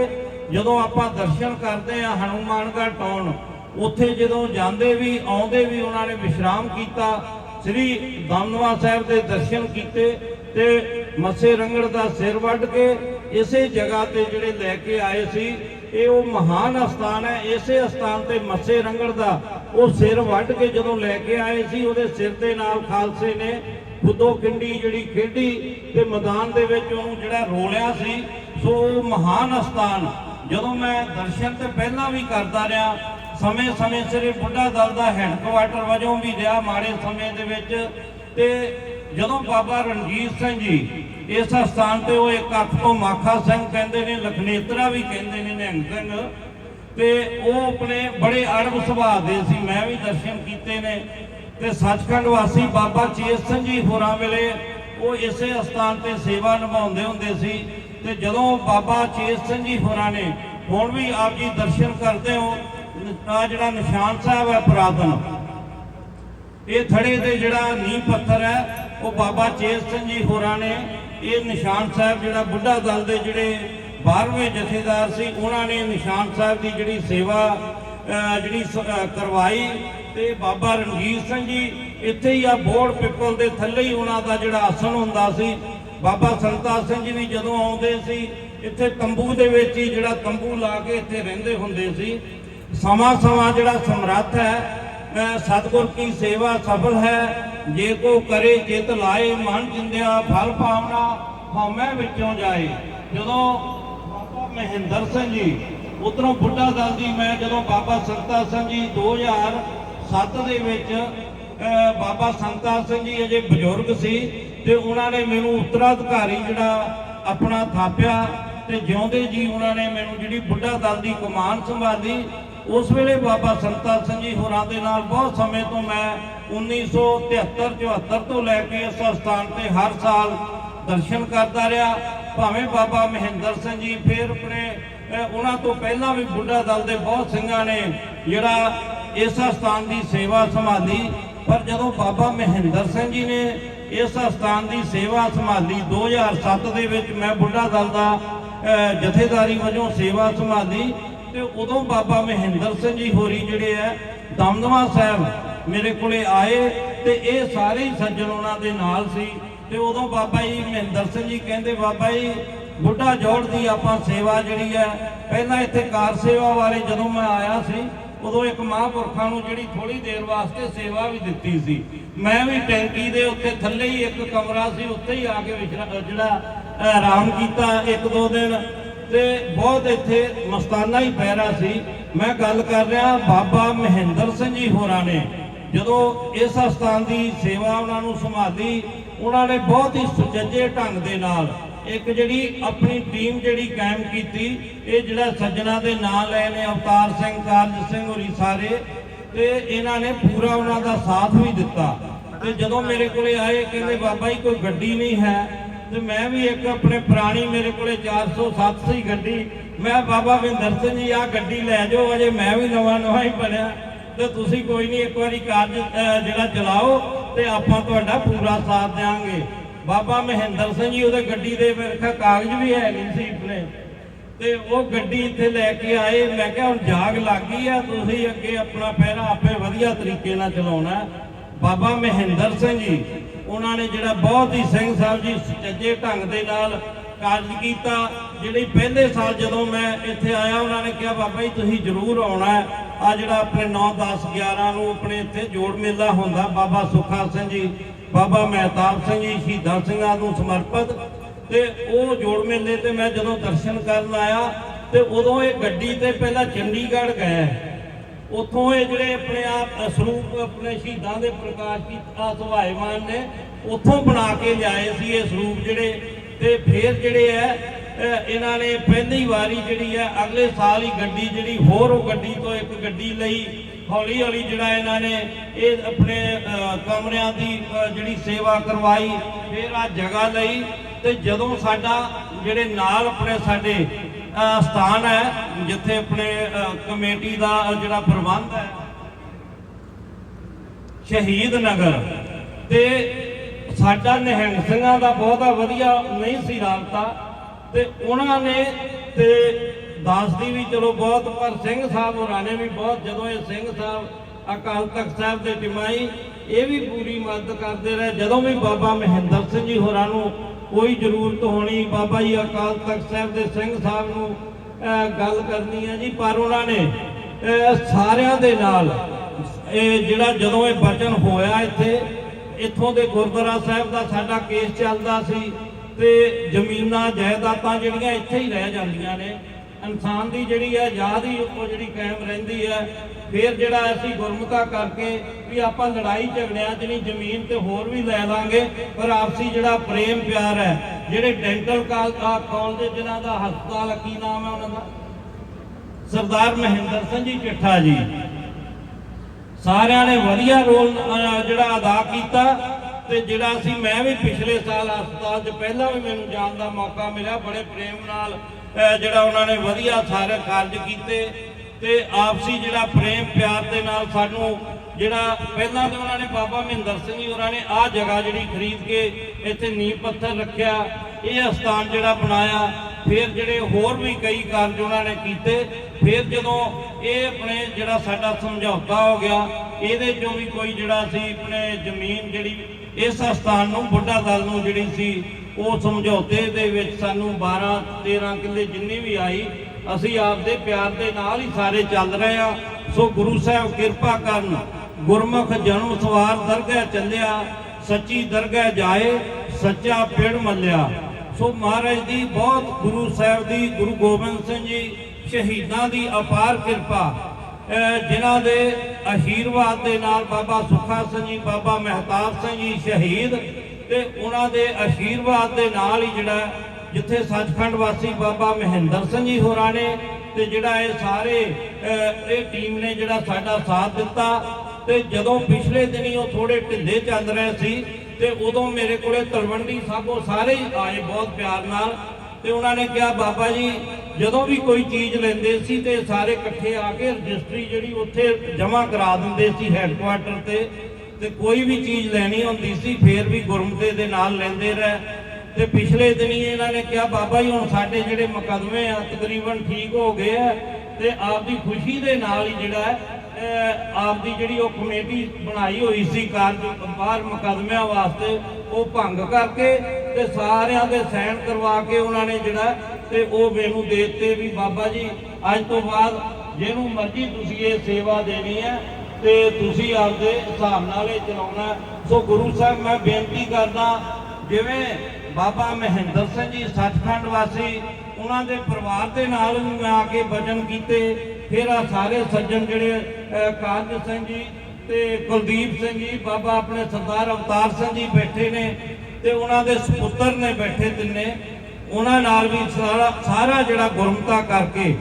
ਜਦੋਂ ਆਪਾਂ ਦਰਸ਼ਨ ਕਰਦੇ ਆ ਹਨੂਮਾਨਗੜ੍ਹ ਟਾਉਣ ਉੱਥੇ ਜਦੋਂ ਜਾਂਦੇ ਵੀ, ਆਉਂਦੇ ਵੀ ਉਹਨਾਂ ਨੇ ਵਿਸ਼ਰਾਮ ਕੀਤਾ, ਸ੍ਰੀ ਦਮਨਵਾ ਸਾਹਿਬ ਦੇ ਦਰਸ਼ਨ ਕੀਤੇ ਤੇ ਮੱਸੇ ਰੰਗੜ ਦਾ ਸਿਰ ਵੱਢ ਕੇ ਇਸੇ ਜਗ੍ਹਾ ਤੇ ਜਿਹੜੇ ਲੈ ਕੇ ਆਏ ਸੀ, ਇਹ ਉਹ ਮਹਾਨ ਅਸਥਾਨ ਹੈ, ਇਸੇ ਅਸਥਾਨ ਤੇ ਮੱਸੇ ਰੰਗੜ ਦਾ ਉਹ ਸਿਰ ਵੱਢ ਕੇ ਜਦੋਂ ਲੈ ਕੇ ਆਏ ਸੀ, ਉਹਦੇ ਸਿਰ ਦੇ ਨਾਲ ਖਾਲਸੇ ਨੇ ਖੁੱਦੋ ਕਿੰਡੀ ਜਿਹੜੀ ਖੇਡੀ ਤੇ ਮੈਦਾਨ ਦੇ ਵਿੱਚ ਉਹਨੂੰ ਜਿਹੜਾ ਰੋਲਿਆ ਸੀ, ਸੋ ਉਹ ਮਹਾਨ ਅਸਥਾਨ। ਜਦੋਂ ਮੈਂ ਦਰਸ਼ਨ ਤੇ ਪਹਿਲਾਂ ਵੀ ਕਰਦਾ ਰਿਹਾ, ਸਮੇਂ-ਸਮੇਂ ਸਿਰ ਬੁੱਢਾ ਦਲ ਦਾ ਹੈੱਡਕੁਆਟਰ ਵਜੋਂ ਵੀ ਰਿਹਾ ਮਾੜੇ ਸਮੇਂ ਦੇ ਵਿੱਚ, ਤੇ ਜਦੋਂ ਬਾਬਾ ਰਣਜੀਤ ਸਿੰਘ ਜੀ ਇਸ ਸਥਾਨ ਤੇ ਉਹ ਇੱਕ ਹੱਥ ਤੋਂ ਮਾਖਾ ਸਿੰਘ ਕਹਿੰਦੇ ਨੇ, ਲਖਨੇਤਰਾ ਵੀ ਕਹਿੰਦੇ ਨੇ ਨਿਹੰਗ ਸਿੰਘ ਤੇ ਉਹ ਆਪਣੇ ਬੜੇ ਅੜਬ ਸੁਭਾਅ ਦੇ ਸੀ, ਮੈਂ ਵੀ ਦਰਸ਼ਨ ਕੀਤੇ ਨੇ। ਤੇ ਸੱਚਖੰਡ ਵਾਸੀ ਬਾਬਾ ਚੇਤ ਸਿੰਘ ਜੀ ਹੋਰਾਂ ਵੇਲੇ ਉਹ ਇਸੇ ਅਸਥਾਨ ਤੇ ਸੇਵਾ ਨਿਭਾਉਂਦੇ ਹੁੰਦੇ ਸੀ ਤੇ ਜਦੋਂ ਬਾਬਾ ਚੇਤ ਸਿੰਘ ਜੀ ਹੋਰਾਂ ਨੇ ਹੁਣ ਵੀ ਆਪ ਜੀ ਦਰਸ਼ਨ ਕਰਦੇ ਹੋ, ਆ ਜਿਹੜਾ ਨਿਸ਼ਾਨ ਸਾਹਿਬ ਹੈ ਪੁਰਾਤਨ, ਇਹ ਥੜੇ ਤੇ ਜਿਹੜਾ ਨੀਂਹ ਪੱਥਰ ਹੈ, ਉਹ ਬਾਬਾ ਚੇਤ ਸਿੰਘ ਜੀ ਹੋਰਾਂ ਨੇ ਇਹ ਨਿਸ਼ਾਨ ਸਾਹਿਬ ਜਿਹੜਾ ਬੁੱਢਾ ਦਲ ਦੇ ਜਿਹੜੇ 12ਵੇਂ ਜਥੇਦਾਰ ਸੀ, ਉਹਨਾਂ ਨੇ ਨਿਸ਼ਾਨ ਸਾਹਿਬ ਦੀ ਜਿਹੜੀ ਸੇਵਾ ਜਿਹੜੀ ਕਰਵਾਈ ਤੇ ਬਾਬਾ ਰਣਜੀਤ ਸਿੰਘ ਜੀ, ਇੱਥੇ ਹੀ ਆ ਬੋੜ ਪਿੱਪਲ ਦੇ ਥੱਲੇ ਹੀ ਉਹਨਾਂ ਦਾ ਜਿਹੜਾ ਆਸਣ ਹੁੰਦਾ ਸੀ। ਬਾਬਾ ਸੰਤਾ ਸਿੰਘ ਜੀ ਵੀ ਜਦੋਂ ਆਉਂਦੇ ਸੀ, ਇੱਥੇ ਤੰਬੂ ਦੇ ਵਿੱਚ ਹੀ ਜਿਹੜਾ ਤੰਬੂ ਲਾ ਕੇ ਇੱਥੇ ਰਹਿੰਦੇ ਹੁੰਦੇ ਸੀ। ਸਮਾਂ ਸਮਾਂ ਜਿਹੜਾ ਸਮਰੱਥ ਹੈ, ਅਹ ਸਤਿਗੁਰ ਕੀ ਸੇਵਾ ਸਫਲ ਹੈ, ਜੇ ਕੋ ਕਰੇ ਚਿਤ ਲਾਏ ਮਨ ਜਿੰਦਿਆ ਫਲ ਪਾਵਨਾ ਹਉਮੈ ਵਿੱਚੋਂ ਜਾਏ। ਜਦੋਂ ਬਾਬਾ ਮਹਿੰਦਰ ਸਿੰਘ ਜੀ, ਉਧਰੋਂ ਬੁੱਢਾ ਦਲ ਦੀ ਮੈਂ ਜਦੋਂ ਬਾਬਾ ਸੰਤਾ ਸਿੰਘ ਜੀ 2007 ਦੇ ਵਿੱਚ ਬਾਬਾ ਸੰਤਾ ਸਿੰਘ ਜੀ ਅਜੇ ਬਜ਼ੁਰਗ ਸੀ ਤੇ ਉਹਨਾਂ ਨੇ ਮੈਨੂੰ ਉੱਤਰਾਧਿਕਾਰੀ ਜਿਹੜਾ ਆਪਣਾ ਥਾਪਿਆ ਤੇ ਜਿਉਂਦੇ ਜੀ ਉਹਨਾਂ ਨੇ ਮੈਨੂੰ ਜਿਹੜੀ ਬੁੱਢਾ ਦਲ ਦੀ ਕਮਾਨ ਸੰਭਾਲੀ, ਉਸ ਵੇਲੇ ਬਾਬਾ ਸੰਤਾ ਸਿੰਘ ਜੀ ਹੋਰਾਂ ਦੇ ਨਾਲ ਬਹੁਤ ਸਮੇਂ ਤੋਂ ਮੈਂ 1973 74 ਤੋਂ ਲੈ ਕੇ ਇਸ ਸਥਾਨ ਤੇ ਹਰ ਸਾਲ ਦਰਸ਼ਨ ਕਰਦਾ ਰਿਹਾ, ਭਾਵੇਂ ਬਾਬਾ ਮਹਿੰਦਰ ਸਿੰਘ ਜੀ ਫਿਰ ਆਪਣੇ ਉਹਨਾਂ ਤੋਂ ਪਹਿਲਾਂ ਵੀ ਬੁੱਢਾ ਦਲ ਦੇ ਬਹੁਤ ਸਿੰਘਾਂ ਨੇ ਜਿਹੜਾ ਇਸ ਸਥਾਨ ਦੀ ਸੇਵਾ ਸੰਭਾਲੀ। ਪਰ ਜਦੋਂ ਬਾਬਾ ਮਹਿੰਦਰ ਸਿੰਘ ਜੀ ਨੇ ਇਸ ਸਥਾਨ ਦੀ ਸੇਵਾ ਸੰਭਾਲੀ 2007 ਦੇ ਵਿੱਚ, ਮੈਂ ਬੁੱਢਾ ਦਲ ਦਾ ਜਥੇਦਾਰੀ ਵਜੋਂ ਸੇਵਾ ਸੰਭਾਲੀ ਤੇ ਉਦੋਂ ਬਾਬਾ ਮਹਿੰਦਰ ਸਿੰਘ ਜੀ ਹੋਰੀ ਜਿਹੜੇ ਆ, ਦਮਦਮਾ ਸਾਹਿਬ ਮੇਰੇ ਕੋਲੇ ਆਏ ਤੇ ਇਹ ਸਾਰੇ ਹੀ ਸੱਜਣ ਉਹਨਾਂ ਦੇ ਨਾਲ ਸੀ। ਤੇ ਉਦੋਂ ਬਾਬਾ ਜੀ ਮਹਿੰਦਰ ਸਿੰਘ ਜੀ ਕਹਿੰਦੇ, ਬਾਬਾ ਜੀ, ਬੁੱਢਾ ਜੋੜ ਦੀ ਆਪਾਂ ਸੇਵਾ ਜਿਹੜੀ ਹੈ ਪਹਿਲਾਂ ਇੱਥੇ ਕਾਰ ਸੇਵਾ ਬਾਰੇ ਜਦੋਂ ਮੈਂ ਆਇਆ ਸੀ ਉਦੋਂ ਇੱਕ ਮਹਾਂਪੁਰਖਾਂ ਨੂੰ ਜਿਹੜੀ ਥੋੜੀ ਦੇਰ ਵਾਸਤੇ ਸੇਵਾ ਵੀ ਦਿੱਤੀ ਸੀ। ਮੈਂ ਵੀ ਟੈਂਕੀ ਦੇ ਉੱਤੇ ਥੱਲੇ ਹੀ ਇੱਕ ਕਮਰਾ ਸੀ, ਉੱਥੇ ਹੀ ਆ ਕੇ ਜਿਹੜਾ ਆਰਾਮ ਕੀਤਾ ਇੱਕ ਦੋ ਦਿਨ। ਤੇ ਬਹੁਤ ਇੱਥੇ ਮਸਤਾਨਾ ਹੀ ਪਹਿਰਾ ਸੀ। ਮੈਂ ਗੱਲ ਕਰ ਰਿਹਾ ਬਾਬਾ ਮਹਿੰਦਰ ਸਿੰਘ ਜੀ ਹੋਰਾਂ ਨੇ। ਜਦੋਂ ਇਸ ਸਥਾਨ ਦੀ ਸੇਵਾ ਉਹਨਾਂ ਨੂੰ ਸੰਭਾਲੀ, ਉਹਨਾਂ ਨੇ ਬਹੁਤ ਹੀ ਸੁਚੱਜੇ ਢੰਗ ਦੇ ਨਾਲ ਇੱਕ ਜਿਹੜੀ ਆਪਣੀ ਟੀਮ ਜਿਹੜੀ ਕਾਇਮ ਕੀਤੀ, ਇਹ ਜਿਹੜਾ ਸੱਜਣਾ ਦੇ ਨਾਂ ਲਏ ਨੇ ਅਵਤਾਰ ਸਿੰਘ, ਕਾਰਜ ਸਿੰਘ ਹੋਰੀ ਸਾਰੇ, ਤੇ ਇਹਨਾਂ ਨੇ ਪੂਰਾ ਉਹਨਾਂ ਦਾ ਸਾਥ ਵੀ ਦਿੱਤਾ। ਤੇ ਜਦੋਂ ਮੇਰੇ ਕੋਲੇ ਆਏ, ਕਹਿੰਦੇ ਬਾਬਾ ਜੀ, ਕੋਈ ਗੱਡੀ ਨਹੀਂ ਹੈ। ਤੇ ਮੈਂ ਵੀ ਇੱਕ ਆਪਣੇ ਪੁਰਾਣੀ ਮੇਰੇ ਕੋਲੇ 407 ਸੀ ਗੱਡੀ। ਮੈਂ ਬਾਬਾ ਵਿੰਦਰ ਸਿੰਘ ਜੀ ਆ ਗੱਡੀ ਲੈ ਜਾਓ, ਅਜੇ ਮੈਂ ਵੀ ਨਵਾਂ ਨਵਾਂ ਹੀ ਬਣਿਆ। ਤੇ ਤੁਸੀਂ ਕੋਈ ਨਹੀਂ, ਇੱਕ ਵਾਰੀ ਕਾਰਜ ਜਿਹੜਾ ਚਲਾਓ, ਤੇ ਆਪਾਂ ਤੁਹਾਡਾ ਪੂਰਾ ਸਾਥ ਦੇਵਾਂਗੇ ਬਾਬਾ ਮਹਿੰਦਰ ਸਿੰਘ ਜੀ ਉਹਦੇ ਗੱਡੀ ਦੇ ਮੇਰੇ ਖਿਆਲ ਕਾਗਜ਼ ਵੀ ਹੈ ਨਹੀਂ ਸੀ ਆਪਣੇ। ਤੇ ਉਹ ਗੱਡੀ ਇੱਥੇ ਲੈ ਕੇ ਆਏ। ਮੈਂ ਕਿਹਾ, ਹੁਣ ਜਾਗ ਲੱਗ ਗਈ ਆ, ਤੁਸੀਂ ਅੱਗੇ ਆਪਣਾ ਪਹਿਰਾ ਆਪੇ ਵਧੀਆ ਤਰੀਕੇ ਨਾਲ ਚਲਾਉਣਾ। ਬਾਬਾ ਮਹਿੰਦਰ ਸਿੰਘ ਜੀ, ਉਹਨਾਂ ਨੇ ਜਿਹੜਾ ਬਹੁਤ ਹੀ ਸਿੰਘ ਸਾਹਿਬ ਜੀ ਸੁਚੱਜੇ ਢੰਗ ਦੇ ਨਾਲ ਕਾਰਜ ਕੀਤਾ। ਜਿਹੜੀ ਪਹਿਲੇ ਸਾਲ ਜਦੋਂ ਮੈਂ ਇੱਥੇ ਆਇਆ, ਉਹਨਾਂ ਨੇ ਕਿਹਾ, ਬਾਬਾ ਜੀ, ਤੁਸੀਂ ਜ਼ਰੂਰ ਆਉਣਾ ਆ ਜਿਹੜਾ ਆਪਣੇ 9 10 11 ਨੂੰ ਆਪਣੇ ਇੱਥੇ ਜੋੜ ਮੇਲਾ ਹੁੰਦਾ, ਬਾਬਾ ਸੁਖਾ ਸਿੰਘ ਜੀ। ਬਾਬਾ ਮਹਿਤਾਬ ਸਿੰਘ ਜੀ ਸ਼ਹੀਦਾਂ ਸਿੰਘਾਂ ਨੂੰ ਸਮਰਪਿਤ ਤੇ ਉਹ ਜੋੜ ਮੇਲੇ ਤੇ ਮੈਂ ਜਦੋਂ ਦਰਸ਼ਨ ਕਰਨ ਆਇਆ ਤੇ ਉਦੋਂ ਇਹ ਗੱਡੀ ਤੇ ਪਹਿਲਾਂ ਚੰਡੀਗੜ੍ਹ ਗਏ। ਉੱਥੋਂ ਇਹ ਜਿਹੜੇ ਆਪਣੇ ਆਪ ਸਰੂਪ ਆਪਣੇ ਸ਼ਹੀਦਾਂ ਦੇ ਪ੍ਰਕਾਸ਼ ਕੀਤਾ ਸੁਭਾਏਮਾਨ ਨੇ, ਉੱਥੋਂ ਬਣਾ ਕੇ ਲਿਆਏ ਸੀ ਇਹ ਸਰੂਪ ਜਿਹੜੇ। ਤੇ ਫਿਰ ਜਿਹੜੇ ਹੈ ਇਹਨਾਂ ਨੇ ਪਹਿਲੀ ਵਾਰੀ ਜਿਹੜੀ ਹੈ, ਅਗਲੇ ਸਾਲ ਹੀ ਗੱਡੀ ਜਿਹੜੀ, ਹੋਰ ਉਹ ਗੱਡੀ ਤੋਂ ਇੱਕ ਗੱਡੀ ਲਈ। ਹੌਲੀ ਹੌਲੀ ਜਿਹੜਾ ਇਹਨਾਂ ਨੇ ਇਹ ਆਪਣੇ ਕਮਰਿਆਂ ਦੀ ਜਿਹੜੀ ਸੇਵਾ ਕਰਵਾਈ, ਫਿਰ ਆ ਜਗ੍ਹਾ ਲਈ ਤੇ ਜਦੋਂ ਸਾਡਾ ਜਿਹੜੇ ਨਾਲ ਆਪਣੇ ਸਾਡੇ ਸਥਾਨ ਹੈ, ਜਿੱਥੇ ਆਪਣੇ ਕਮੇਟੀ ਦਾ ਜਿਹੜਾ ਪ੍ਰਬੰਧ ਹੈ, ਸ਼ਹੀਦ ਨਗਰ, ਤੇ ਸਾਡਾ ਨਿਹੰਗ ਸਿੰਘਾਂ ਦਾ ਬਹੁਤਾ ਵਧੀਆ ਨਹੀਂ ਸੀ ਰਾਬਤਾ, ਤੇ ਉਹਨਾਂ ਨੇ ਤੇ ਦਾਸ ਦੀ ਵੀ ਚਲੋ ਬਹੁਤ, ਪਰ ਸਿੰਘ ਸਾਹਿਬ ਹੋਰਾਂ ਨੇ ਵੀ ਬਹੁਤ ਜਦੋਂ ਇਹ ਸਿੰਘ ਸਾਹਿਬ ਅਕਾਲ ਤਖਤ ਸਾਹਿਬ ਦੇ ਟਿਮਾਈ, ਇਹ ਵੀ ਪੂਰੀ ਮਦਦ ਕਰਦੇ ਰਹੇ। ਜਦੋਂ ਵੀ ਬਾਬਾ ਮਹਿੰਦਰ ਸਿੰਘ ਜੀ ਹੋਰਾਂ ਨੂੰ ਕੋਈ ਜ਼ਰੂਰਤ ਹੋਣੀ, ਬਾਬਾ ਜੀ ਅਕਾਲ ਤਖਤ ਸਾਹਿਬ ਦੇ ਸਿੰਘ ਸਾਹਿਬ ਨੂੰ ਗੱਲ ਕਰਨੀ ਹੈ ਜੀ, ਪਰ ਉਹਨਾਂ ਨੇ ਸਾਰਿਆਂ ਦੇ ਨਾਲ ਇਹ ਜਿਹੜਾ ਜਦੋਂ ਇਹ ਬਚਨ ਹੋਇਆ ਇੱਥੇ, ਇੱਥੋਂ ਦੇ ਗੁਰਦੁਆਰਾ ਸਾਹਿਬ ਦਾ ਸਾਡਾ ਕੇਸ ਚੱਲਦਾ ਸੀ ਤੇ ਜ਼ਮੀਨਾਂ, ਜਾਇਦਾਦਾਂ ਜਿਹੜੀਆਂ ਇੱਥੇ ਹੀ ਰਹਿ ਜਾਂਦੀਆਂ ਨੇ ਇਨਸਾਨ ਦੀ ਜਿਹੜੀ ਹੈ, ਯਾਦ ਹੀ ਉਹ ਜਿਹੜੀ ਕਾਇਮ ਰਹਿੰਦੀ ਹੈ, ਫਿਰ ਜਿਹੜਾ ਅਸੀਂ ਗੁਰਮਤਾ ਕਰਕੇ ਵੀ ਆਪਾਂ ਲੜਾਈ ਝਗੜਿਆਂ 'ਚ ਨਹੀਂ, ਜ਼ਮੀਨ ਤੇ ਹੋਰ ਵੀ ਲੈ ਲਾਂਗੇ, ਪਰ ਆਪਸੀ ਜਿਹੜਾ ਪ੍ਰੇਮ ਪਿਆਰ ਹੈ, ਜਿਹੜੇ ਡੈਂਟਲ ਕਾਲਜ ਜਿਨ੍ਹਾਂ ਦਾ ਹਸਪਤਾਲ ਕੀ ਨਾਮ ਹੈ ਉਹਨਾਂ ਦਾ? ਸਰਦਾਰ ਮਹਿੰਦਰ ਸਿੰਘ ਜੀ ਚਿੱਠਾ ਜੀ। ਸਾਰਿਆਂ ਨੇ ਵਧੀਆ ਰੋਲ ਜਿਹੜਾ ਅਦਾ ਕੀਤਾ ਤੇ ਜਿਹੜਾ ਅਸੀਂ, ਮੈਂ ਵੀ ਪਿਛਲੇ ਸਾਲ ਹਸਪਤਾਲ 'ਚ ਪਹਿਲਾਂ ਵੀ ਮੈਨੂੰ ਜਾਣ ਦਾ ਮੌਕਾ ਮਿਲਿਆ, ਬੜੇ ਪ੍ਰੇਮ ਨਾਲ ਜਿਹੜਾ ਉਹਨਾਂ ਨੇ ਵਧੀਆ ਸਾਰੇ ਕਾਰਜ ਕੀਤੇ ਤੇ ਆਪਸੀ ਜਿਹੜਾ ਪ੍ਰੇਮ ਪਿਆਰ ਦੇ ਨਾਲ ਸਾਨੂੰ ਜਿਹੜਾ ਪਹਿਲਾਂ ਤਾਂ ਉਹਨਾਂ ਨੇ ਬਾਬਾ ਮਹਿੰਦਰ ਸਿੰਘ ਜੀ ਹੋਰਾਂ ਨੇ ਆਹ ਜਗ੍ਹਾ ਜਿਹੜੀ ਖਰੀਦ ਕੇ ਇੱਥੇ ਨੀਂਹ ਪੱਥਰ ਰੱਖਿਆ, ਇਹ ਅਸਥਾਨ ਜਿਹੜਾ ਬਣਾਇਆ, ਫਿਰ ਜਿਹੜੇ ਹੋਰ ਵੀ ਕਈ ਕਾਰਜ ਉਹਨਾਂ ਨੇ ਕੀਤੇ, ਫਿਰ ਜਦੋਂ ਇਹ ਆਪਣੇ ਜਿਹੜਾ ਸਾਡਾ ਸਮਝੌਤਾ ਹੋ ਗਿਆ, ਇਹਦੇ ਚੋਂ ਵੀ ਕੋਈ ਜਿਹੜਾ ਸੀ ਆਪਣੇ ਜ਼ਮੀਨ ਜਿਹੜੀ ਇਸ ਸਥਾਨ ਨੂੰ, ਬੁੱਢਾ ਦਲ ਨੂੰ ਜਿਹੜੀ ਸੀ ਉਹ ਸਮਝੌਤੇ ਦੇ ਵਿੱਚ ਸਾਨੂੰ 12 13 ਕਿੱਲੇ ਜਿੰਨੀ ਵੀ ਆਈ, ਅਸੀਂ ਆਪਦੇ ਪਿਆਰ ਦੇ ਨਾਲ ਹੀ ਸਾਰੇ ਚੱਲ ਰਹੇ ਆ ਸੋ ਗੁਰੂ ਸਾਹਿਬ ਕਿਰਪਾ ਕਰਨ, ਗੁਰਮੁਖ ਜਨਮ ਸਵਾਰ ਦਰਗਹਿ ਚੱਲਿਆ, ਸੱਚੀ ਦਰਗਹਿ ਜਾਏ, ਸੱਚਾ ਪਿੜ ਮੱਲਿਆ। ਸੋ ਮਹਾਰਾਜ ਦੀ ਬਹੁਤ ਗੁਰੂ ਸਾਹਿਬ ਦੀ, ਗੁਰੂ ਗੋਬਿੰਦ ਸਿੰਘ ਜੀ, ਸ਼ਹੀਦਾਂ ਦੀ ਅਪਾਰ ਕਿਰਪਾ। ਅਹ ਜਿਨ੍ਹਾਂ ਦੇ ਆਸ਼ੀਰਵਾਦ ਦੇ ਨਾਲ ਬਾਬਾ ਸੁੱਖਾ ਸਿੰਘ ਜੀ, ਬਾਬਾ ਮਹਿਤਾਬ ਸਿੰਘ ਜੀ ਸ਼ਹੀਦ ਤੇ ਉਹਨਾਂ ਦੇ ਆਸ਼ੀਰਵਾਦ ਦੇ ਨਾਲ ਹੀ ਜਿਹੜਾ ਜਿੱਥੇ ਸੱਚਖੰਡ ਵਾਸੀ ਬਾਬਾ ਮਹਿੰਦਰ ਸਿੰਘ ਜੀ ਹੋਰਾਂ ਨੇ ਤੇ ਜਿਹੜਾ ਇਹ ਸਾਰੇ ਇਹ ਟੀਮ ਨੇ ਜਿਹੜਾ ਸਾਡਾ ਸਾਥ ਦਿੱਤਾ ਤੇ ਜਦੋਂ ਪਿਛਲੇ ਦਿਨੀ ਉਹ ਥੋੜੇ ਢਿੱਲੇ ਚੱਲ ਰਹੇ ਸੀ ਤੇ ਉਦੋਂ ਮੇਰੇ ਕੋਲੇ ਤਲਵੰਡੀ ਸਾਬੋ ਸਾਰੇ ਹੀ ਆਏ ਬਹੁਤ ਪਿਆਰ ਨਾਲ ਤੇ ਉਹਨਾਂ ਨੇ ਕਿਹਾ, ਬਾਬਾ ਜੀ, ਜਦੋਂ ਵੀ ਕੋਈ ਚੀਜ਼ ਲੈਂਦੇ ਸੀ ਤੇ ਸਾਰੇ ਇਕੱਠੇ ਆ ਕੇ ਰਜਿਸਟਰੀ ਜਿਹੜੀ ਉੱਥੇ ਜਮ੍ਹਾਂ ਕਰਾ ਦਿੰਦੇ ਸੀ ਹੈੱਡਕੁਆਟਰ ਤੇ ਤੇ ਕੋਈ ਵੀ ਚੀਜ਼ ਲੈਣੀ ਹੁੰਦੀ ਸੀ, ਫੇਰ ਵੀ ਗੁਰਮਤੇ ਦੇ ਨਾਲ ਲੈਂਦੇ ਰਹੇ। ਤੇ ਪਿਛਲੇ ਦਿਨੀ ਇਹਨਾਂ ਨੇ ਕਿਹਾ, ਬਾਬਾ ਜੀ, ਹੁਣ ਸਾਡੇ ਜਿਹੜੇ ਮੁਕੱਦਮੇ ਆ, ਤਕਰੀਬਨ ਠੀਕ ਹੋ ਗਏ ਆ, ਤੇ ਆਪਦੀ ਖੁਸ਼ੀ ਦੇ ਨਾਲ ਹੀ ਜਿਹੜਾ ਹੈ, ਅਹ ਆਪਦੀ ਜਿਹੜੀ ਉਹ ਕਮੇਟੀ ਬਣਾਈ ਹੋਈ ਸੀ, ਕਾਰਜ ਬਾਹਰ ਮੁਕੱਦਮਿਆਂ ਵਾਸਤੇ, ਉਹ ਭੰਗ ਕਰਕੇ ਤੇ ਸਾਰਿਆਂ ਦੇ ਸਾਈਨ ਕਰਵਾ ਕੇ ਉਹਨਾਂ ਨੇ ਜਿਹੜਾ ਤੇ ਉਹ ਮੈਨੂੰ ਦੇ ਦਿੱਤੇ ਵੀ, ਬਾਬਾ ਜੀ, ਅੱਜ ਤੋਂ ਬਾਅਦ ਜਿਹਨੂੰ ਮਰਜ਼ੀ ਤੁਸੀਂ ਇਹ ਸੇਵਾ ਦੇਣੀ ਹੈ ਤੇ ਤੁਸੀਂ ਆਪਦੇ ਹਿਸਾਬ ਨਾਲ ਇਹ ਚਲਾਉਣਾ ਸੋ ਗੁਰੂ ਸਾਹਿਬ, ਮੈਂ ਬੇਨਤੀ ਕਰਦਾ, ਜਿਵੇਂ ਬਾਬਾ ਮਹਿੰਦਰ ਸਿੰਘ ਜੀ ਸੱਚਖੰਡ ਵਾਸੀ, ਉਹਨਾਂ ਦੇ ਪਰਿਵਾਰ ਦੇ ਨਾਲ ਵੀ ਮੈਂ ਆ ਕੇ ਭਜਨ ਕੀਤੇ। ਫਿਰ ਆ ਸਾਰੇ ਸੱਜਣ ਜਿਹੜੇ ਕਾਰਜ ਸਿੰਘ ਜੀ ਤੇ ਕੁਲਦੀਪ ਸਿੰਘ ਜੀ, ਬਾਬਾ ਆਪਣੇ ਸਰਦਾਰ ਅਵਤਾਰ ਸਿੰਘ ਜੀ ਬੈਠੇ ਨੇ ਤੇ ਉਹਨਾਂ ਦੇ ਸੁਪੁੱਤਰ ਨੇ ਬੈਠੇ ਤਿੰਨੇ। ਉਹਨਾਂ ਨਾਲ ਵੀ ਸਾਰਾ ਸਾਰਾ ਜਿਹੜਾ ਗੁਰਮਤਾ ਕਰਕੇ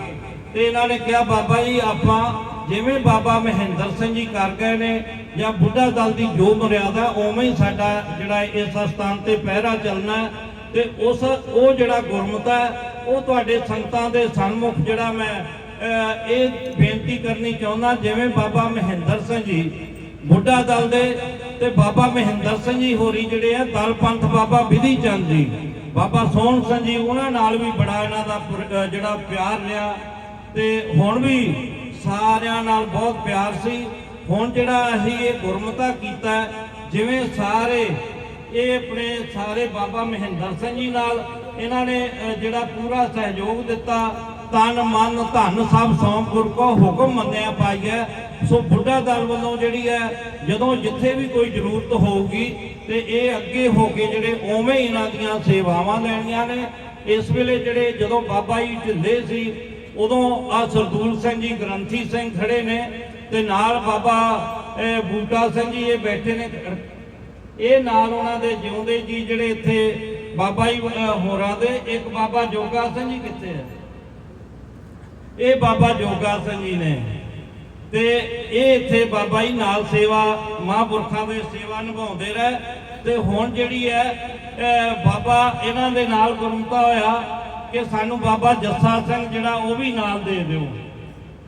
ਤੇ ਇਹਨਾਂ ਨੇ ਕਿਹਾ, ਬਾਬਾ ਜੀ, ਆਪਾਂ ਜਿਵੇਂ ਬਾਬਾ ਮਹਿੰਦਰ ਸਿੰਘ ਜੀ ਕਰ ਗਏ ਨੇ ਜਾਂ ਬੁੱਢਾ ਦਲ ਦੀ ਜੋ ਮਰਿਆਦਾ ਉਵੇਂ ਹੀ ਸਾਡਾ ਜਿਹੜਾ ਇਸ ਸਥਾਨ ਤੇ ਪਹਿਰਾ ਚੱਲਣਾ ਤੇ ਉਸ, ਉਹ ਜਿਹੜਾ ਗੁਰਮਤਾ ਹੈ, ਉਹ ਤੁਹਾਡੇ ਸੰਗਤਾਂ ਦੇ ਸਨਮੁਖ ਜਿਹੜਾ ਮੈਂ ਇਹ ਬੇਨਤੀ ਕਰਨੀ ਚਾਹੁੰਦਾ, ਜਿਵੇਂ ਬਾਬਾ ਮਹਿੰਦਰ ਸਿੰਘ ਜੀ, ਬੁੱਢਾ ਦਲ ਦੇ ਤੇ ਬਾਬਾ ਮਹਿੰਦਰ ਸਿੰਘ ਜੀ ਹੋਰੀ ਜਿਹੜੇ ਆ, ਦਲ ਪੰਥ ਬਾਬਾ ਵਿਧੀ ਚੰਦ ਜੀ, ਬਾਬਾ ਸੋਹਣ ਸਿੰਘ ਜੀ, ਉਹਨਾਂ ਨਾਲ ਵੀ ਬੜਾ ਇਹਨਾਂ ਦਾ ਜਿਹੜਾ ਪਿਆਰ ਰਿਹਾ ਤੇ ਹੁਣ ਵੀ ਸਾਰਿਆਂ ਨਾਲ ਬਹੁਤ ਪਿਆਰ ਸੀ। ਹੁਣ ਜਿਹੜਾ ਅਸੀਂ ਇਹ ਗੁਰਮਤਾ ਕੀਤਾ, ਜਿਵੇਂ ਸਾਰੇ, ਇਹ ਆਪਣੇ ਸਾਰੇ ਬਾਬਾ ਮਹਿੰਦਰ ਸਿੰਘ ਜੀ ਨਾਲ ਇਹਨਾਂ ਨੇ ਜਿਹੜਾ ਪੂਰਾ ਸਹਿਯੋਗ ਦਿੱਤਾ। ਤਨ, ਮਨ, ਧਨ ਸਭ ਸੌਂਪ ਗੁਰ ਕੋ ਹੁਕਮ ਮੰਨਿਆ ਪਾਈਐ। ਸੋ ਬੁੱਢਾ ਦਲ ਵੱਲੋਂ ਜਿਹੜੀ ਹੈ ਜਦੋਂ ਜਿੱਥੇ ਵੀ ਕੋਈ ਜ਼ਰੂਰਤ ਹੋਊਗੀ, ਤੇ ਇਹ ਅੱਗੇ ਹੋ ਕੇ ਜਿਹੜੇ ਉਵੇਂ ਇਹਨਾਂ ਦੀਆਂ ਸੇਵਾਵਾਂ ਲੈਣੀਆਂ ਨੇ। ਇਸ ਵੇਲੇ ਜਿਹੜੇ ਜਦੋਂ ਬਾਬਾ ਜੀ ਢਿੱਲੇ ਸੀ ਉਦੋਂ ਆ ਸਰਦੂਲ ਸਿੰਘ ਜੀ ਗ੍ਰੰਥੀ ਸਿੰਘ ਖੜੇ ਨੇ ਤੇ ਨਾਲ ਬਾਬਾ ਬੂਟਾ ਸਿੰਘ ਜੀ ਇਹ ਬੈਠੇ ਨੇ। ਇਹ ਨਾਲ ਉਹਨਾਂ ਦੇ ਜਿਉਂਦੇ ਜੀ ਜਿਹੜੇ ਇੱਥੇ ਬਾਬਾ ਜੀ ਹੋਰਾਂ ਦੇ ਇੱਕ ਬਾਬਾ ਜੋਗਾ ਸਿੰਘ ਜੀ ਕਿੱਥੇ ਹੈ ਇਹ ਬਾਬਾ ਜੋਗਾ ਸਿੰਘ ਜੀ ਨੇ। ਤੇ ਇਹ ਇੱਥੇ ਬਾਬਾ ਜੀ ਨਾਲ ਸੇਵਾ ਮਹਾਂਪੁਰਖਾਂ ਦੇ ਸੇਵਾ ਨਿਭਾਉਂਦੇ ਰਹੇ। ਤੇ ਹੁਣ ਜਿਹੜੀ ਹੈ ਅਹ, ਬਾਬਾ ਇਹਨਾਂ ਦੇ ਨਾਲ ਗੁਰਮਤਾ ਹੋਇਆ। ਕਿ ਸਾਨੂੰ ਬਾਬਾ ਜੱਸਾ ਸਿੰਘ ਜਿਹੜਾ ਉਹ ਵੀ ਨਾਲ ਦੇ ਦਿਓ।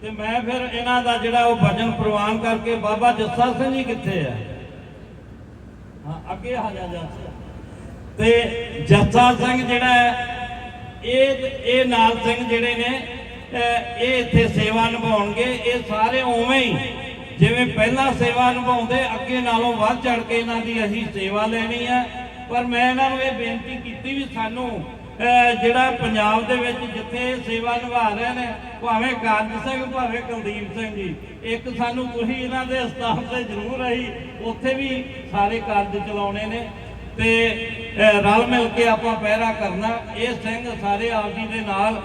ਤੇ ਮੈਂ ਫਿਰ ਇਹਨਾਂ ਦਾ ਜਿਹੜਾ ਉਹ ਭਜਨ ਪ੍ਰਵਾਨ ਕਰਕੇ ਬਾਬਾ ਜੱਸਾ ਸਿੰਘ ਜੀ ਕਿੱਥੇ ਹੈ ਹਾਂ, ਅੱਗੇ ਆ ਜਾ ਜੱਸਾ ਤੇ ਜੱਸਾ ਸਿੰਘ ਜਿਹੜਾ ਹੈ, ਇਹ ਇਹ ਨਾਲ ਸਿੰਘ ਜਿਹੜੇ ਨੇ ਇਹ ਇੱਥੇ ਸੇਵਾ ਨਿਭਾਉਣਗੇ। ਇਹ ਸਾਰੇ ਉਵੇਂ ਹੀ, ਜਿਵੇਂ ਪਹਿਲਾਂ ਸੇਵਾ ਨਿਭਾਉਂਦੇ, ਅੱਗੇ ਨਾਲੋਂ ਵੱਧ ਚੜ ਕੇ ਇਹਨਾਂ ਦੀ ਅਸੀਂ ਸੇਵਾ ਲੈਣੀ ਹੈ ਪਰ ਮੈਂ ਇਹਨਾਂ ਨੂੰ ਇਹ ਬੇਨਤੀ ਕੀਤੀ ਵੀ ਸਾਨੂੰ ਜਿਹੜਾ ਪੰਜਾਬ ਦੇ ਵਿੱਚ ਜਿੱਥੇ ਇਹ ਸੇਵਾ ਨਿਭਾ ਰਹੇ ਨੇ, ਭਾਵੇਂ ਕਾਰਜ ਸਿੰਘ, ਭਾਵੇਂ ਕੁਲਦੀਪ ਸਿੰਘ ਜੀ, ਇੱਕ ਸਾਨੂੰ ਤੁਸੀਂ ਇਹਨਾਂ ਦੇ ਸਥਾਨ ਤੇ ਜ਼ਰੂਰ ਆਈ, ਉੱਥੇ ਵੀ ਸਾਰੇ ਕਾਰਜ ਚਲਾਉਣੇ ਨੇ ਤੇ ਰਲ ਮਿਲ ਕੇ ਆਪਾਂ ਪਹਿਰਾ ਕਰਨਾ, ਇਹ ਸਿੰਘ ਸਾਰੇ ਆਪ ਜੀ ਦੇ ਨਾਲ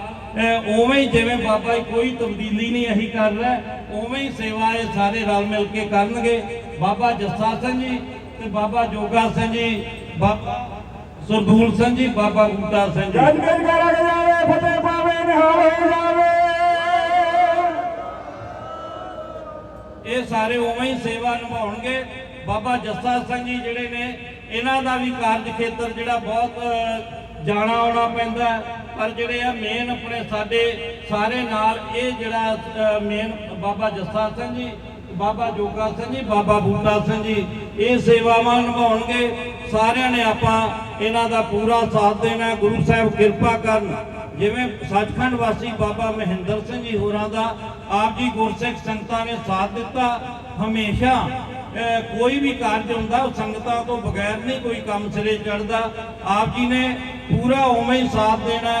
ਉਵੇਂ ਹੀ ਜਿਵੇਂ ਬਾਬਾ ਜੀ ਕੋਈ ਤਬਦੀਲੀ ਨਹੀਂ ਅਸੀਂ ਕਰ ਰਹੇ, ਉਵੇਂ ਹੀ ਸੇਵਾ ਇਹ ਸਾਰੇ ਰਲ ਮਿਲ ਕੇ ਕਰਨਗੇ। ਬਾਬਾ ਜੱਸਾ ਸਿੰਘ ਜੀ ਤੇ ਬਾਬਾ ਜੋਗਾ ਸਿੰਘ ਜੀ, ਬਾਬਾ ਸਰਦੂਲ ਸਿੰਘ ਜੀ ਬਾਬਾ ਬੂਟਾ ਸਿੰਘ ਜੀ। ਜੱਜ ਕਰਾ ਕੇ ਜਾਵੇ ਫਤਿਹ ਪਾਵੇ ਨਿਹਾਲ ਹੋ ਜਾਵੇ। ਇਹ ਸਾਰੇ ਉਵੇਂ ਹੀ ਸੇਵਾ ਨਿਭਾਉਣਗੇ। ਬਾਬਾ ਜੱਸਾ ਸਿੰਘ ਜੀ ਜਿਹੜੇ ਨੇ ਇਹਨਾਂ ਦਾ ਵੀ ਕਾਰਜ ਖੇਤਰ ਜਿਹੜਾ ਬਹੁਤ ਜਾਣਾ ਆਉਣਾ ਪੈਂਦਾ। ਪਰ ਜਿਹੜੇ ਆ ਮੇਨ ਆਪਣੇ ਸਾਡੇ ਸਾਰੇ ਨਾਲ ਇਹ ਜਿਹੜਾ ਮੇਨ ਬਾਬਾ ਜੱਸਾ ਸਿੰਘ ਜੀ ਬਾਬਾ ਜੋਗਾ ਸਿੰਘ ਜੀ ਬਾਬਾ ਬੂਟਾ ਸਿੰਘ ਜੀ ਇਹ ਸੇਵਾਵਾਂ ਨਿਭਾਉਣਗੇ। ਸਾਰਿਆਂ ਨੇ ਆਪਾਂ ਇਹਨਾਂ ਦਾ ਪੂਰਾ ਸਾਥ ਦੇਣਾ ਗੁਰੂ ਸਾਹਿਬ ਕਿਰਪਾ ਕਰਨ। ਜਿਵੇਂ ਸੱਚਖੰਡ ਵਾਸੀ ਬਾਬਾ ਮਹਿੰਦਰ ਸਿੰਘ ਜੀ ਹੋਰਾਂ ਦਾ ਆਪ ਜੀ ਗੁਰਸਿੱਖ ਸੰਗਤਾਂ ਨੇ ਸਾਥ ਦਿੱਤਾ। ਹਮੇਸ਼ਾ ਕੋਈ ਵੀ ਕਾਰਜ ਹੁੰਦਾ, ਉਹ ਸੰਗਤਾਂ ਤੋਂ ਬਗੈਰ ਨਹੀਂ ਕੋਈ ਕੰਮ ਸਿਰੇ ਚੜਦਾ ਆਪ ਜੀ ਨੇ ਪੂਰਾ ਉਵੇਂ ਹੀ ਸਾਥ ਦੇਣਾ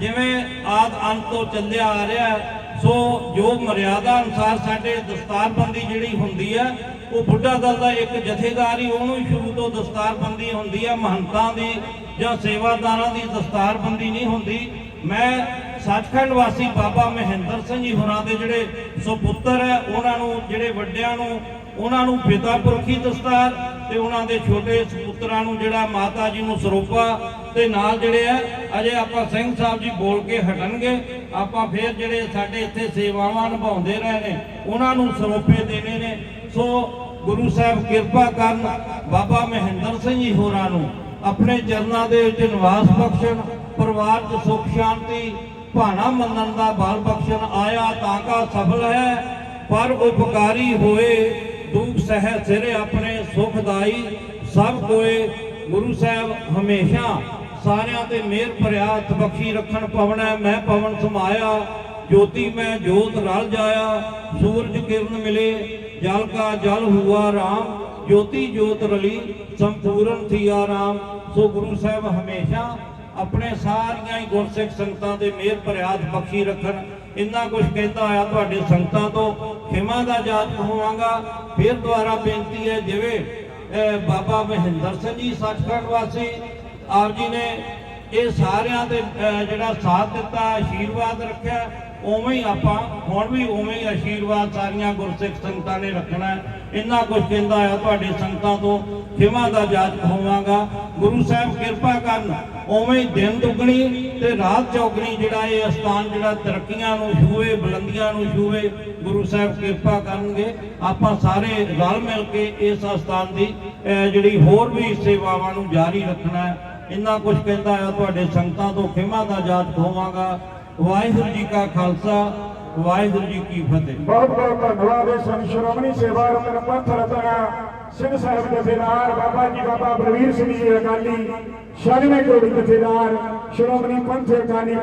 ਜਿਵੇਂ ਆਦ ਅੰਤ ਤੋਂ ਚੱਲਿਆ ਆ ਰਿਹਾ ਸੋ ਜੋ ਮਰਿਆਦਾ ਅਨੁਸਾਰ ਸਾਡੇ ਦਸਤਾਰਬੰਦੀ ਜਿਹੜੀ ਹੁੰਦੀ ਹੈ ਉਹ ਬੁੱਢਾ ਦਲ ਦਾ ਇੱਕ ਜਥੇਦਾਰ ਹੀ, ਉਹਨੂੰ ਹੀ ਸ਼ੁਰੂ ਤੋਂ ਦਸਤਾਰਬੰਦੀ ਹੁੰਦੀ ਆ, ਮਹੰਤਾਂ ਦੀ ਜਾਂ ਸੇਵਾਦਾਰਾਂ ਦੀ ਦਸਤਾਰਬੰਦੀ ਨਹੀਂ ਹੁੰਦੀ। ਮੈਂ ਸੱਚਖੰਡ ਵਾਸੀ ਬਾਬਾ ਮਹਿੰਦਰ ਸਿੰਘ ਜੀ ਹੋਰਾਂ ਦੇ ਜਿਹੜੇ ਸੁਪੁੱਤਰ ਹੈ ਉਹਨਾਂ ਨੂੰ, ਜਿਹੜੇ ਵੱਡਿਆਂ ਨੂੰ, ਉਹਨਾਂ ਨੂੰ ਪਿਤਾ ਪੁਰਖੀ ਦਸਤਾਰ ਤੇ ਉਹਨਾਂ ਦੇ ਛੋਟੇ ਸੁਪੁੱਤਰਾਂ ਨੂੰ ਜਿਹੜਾ ਮਾਤਾ ਜੀ ਨੂੰ ਸਰੋਪਾ ਤੇ ਨਾਲ ਜਿਹੜੇ ਆ, ਅਜੇ ਆਪਾਂ ਸਿੰਘ ਸਾਹਿਬ ਜੀ ਬੋਲ ਕੇ ਹਟਣਗੇ। ਆਪਾਂ ਫੇਰ ਜਿਹੜੇ ਸਾਡੇ ਇੱਥੇ ਸੇਵਾਵਾਂ ਨਿਭਾਉਂਦੇ ਰਹੇ ਨੇ, ਉਹਨਾਂ ਨੂੰ ਸਰੋਪੇ ਦੇਣੇ ਨੇ। ਸੋ ਗੁਰੂ ਸਾਹਿਬ ਕਿਰਪਾ ਕਰਨ ਬਾਬਾ ਮਹਿੰਦਰ ਸਿੰਘ ਜੀ ਹੋਰਾਂ ਨੂੰ ਆਪਣੇ ਚਰਨਾਂ ਦੇ ਵਿੱਚ ਨਿਵਾਸ ਬਖਸ਼ਣ, ਪਰਿਵਾਰ 'ਚ ਸੁਖ ਸ਼ਾਂਤੀ, ਭਾਣਾ ਮੰਨਣ ਦਾ ਬਲ ਬਖਸ਼ਣ ਆਇਆ ਤਾਂ ਕਾ ਸਫਲ ਹੈ, ਪਰ ਉਪਕਾਰੀ ਹੋਏ, ਦੁਖ ਸਹਿ ਸਿਰੇ ਆਪਣੇ ਸੁਖਦਾਈ ਸਭ ਕੋਏ ਗੁਰੂ ਸਾਹਿਬ ਹਮੇਸ਼ਾ ਸਾਰਿਆਂ ਤੇ ਮਿਹਰ ਭਰਿਆ, ਹੱਥ ਬਖਸ਼ੀ ਰੱਖਣ ਪਵਣਾ ਮੈਂ ਪਵਨ ਸਮਾਇਆ, ਜੋਤੀ ਮੈਂ ਜੋਤ ਰਲ ਜਾਇਆ, ਸੂਰਜ ਕਿਰਨ ਮਿਲੇ ਜਲ ਕਾ ਜਲ ਹੁਆ ਰਾਮ, ਜੋਤੀ ਜੋਤ ਰਲੀ, ਸੰਪੂਰਨ ਥੀਆ ਰਾਮ। ਸੋ ਗੁਰੂ ਸਾਹਿਬ ਹਮੇਸ਼ਾ ਆਪਣੇ ਸਾਰੀਆਂ ਹੀ ਗੁਰਸਿੱਖ ਸੰਗਤਾਂ ਦੇ ਮਿਹਰ ਭਰਿਆ ਬਖਸ਼ੀ ਰੱਖਣ। ਇੰਨਾ ਕੁਝ ਕਹਿੰਦਾ ਹੋਇਆ ਤੁਹਾਡੇ ਸੰਗਤਾਂ ਤੋਂ, ਖਿਮਾ ਦਾ ਜਾਤ ਹੋਵਾਂਗਾ। ਫਿਰ ਦੁਆਰਾ ਬੇਨਤੀ ਹੈ, ਜਿਵੇਂ ਬਾਬਾ ਮਹਿੰਦਰ ਸਿੰਘ ਜੀ ਸੱਚਖੰਡ ਵਾਸੀ, ਆਪ ਜੀ ਨੇ ਇਹ ਸਾਰਿਆਂ ਦੇ ਜਿਹੜਾ ਸਾਥ ਦਿੱਤਾ, ਆਸ਼ੀਰਵਾਦ ਰੱਖਿਆ। ਉਵੇਂ ਹੀ ਆਪਾਂ ਹੁਣ ਵੀ ਉਵੇਂ ਹੀ ਆਸ਼ੀਰਵਾਦ ਸਾਰੀਆਂ ਗੁਰਸਿੱਖ ਸੰਗਤਾਂ ਨੇ ਰੱਖਣਾ ਇੰਨਾ ਕੁਝ ਕਹਿੰਦਾ ਆ, ਤੁਹਾਡੇ ਸੰਗਤਾਂ ਤੋਂ ਖਿਮਾ ਦਾ ਜਾਜਕ ਹੋਵਾਂਗਾ। ਗੁਰੂ ਸਾਹਿਬ ਕਿਰਪਾ ਕਰਨ, ਉਵੇਂ ਹੀ ਦਿਨ ਦੁਗਣੀ ਤੇ ਰਾਤ ਚੌਗਣੀ ਜਿਹੜਾ ਇਹ ਅਸਥਾਨ ਜਿਹੜਾ ਤਰੱਕੀਆਂ ਨੂੰ ਛੂਏ ਬੁਲੰਦੀਆਂ ਨੂੰ ਛੂਏ ਗੁਰੂ ਸਾਹਿਬ ਕਿਰਪਾ ਕਰਨਗੇ। ਆਪਾਂ ਸਾਰੇ ਰਲ ਮਿਲ ਕੇ ਇਸ ਅਸਥਾਨ ਦੀ ਜਿਹੜੀ ਹੋਰ ਵੀ ਸੇਵਾਵਾਂ ਨੂੰ ਜਾਰੀ ਰੱਖਣਾ ਹੈ। ਇੰਨਾ ਕੁਝ ਕਹਿੰਦਾ ਆ, ਤੁਹਾਡੇ ਸੰਗਤਾਂ ਤੋਂ ਖਿਮਾ ਦਾ ਜਾਜਕ ਹੋਵਾਂਗਾ। ਵਾਹਿਗੁਰੂ ਜੀ ਕਾ ਖਾਲਸਾ, ਵਾਹਿਗੁਰੂ ਜੀ ਕੀ ਫਤਿਹ। ਬਹੁਤ ਬਹੁਤ ਧੰਨਵਾਦ ਹੈ ਸੰਤ ਸ਼੍ਰੋਮਣੀ ਸੇਵਾ ਰਤਨ ਪੰਥ ਰਤਨਾ ਸਿੰਘ ਸਾਹਿਬ ਜਥੇਦਾਰ ਬਾਬਾ ਜੀ, ਬਾਬਾ ਬਲਵੀਰ ਸਿੰਘ ਜੀ ਅਕਾਲੀ 96 ਕਰੋੜੀ ਜਥੇਦਾਰ, ਸ਼੍ਰੋਮਣੀ ਪੰਥ ਅਕਾਲੀ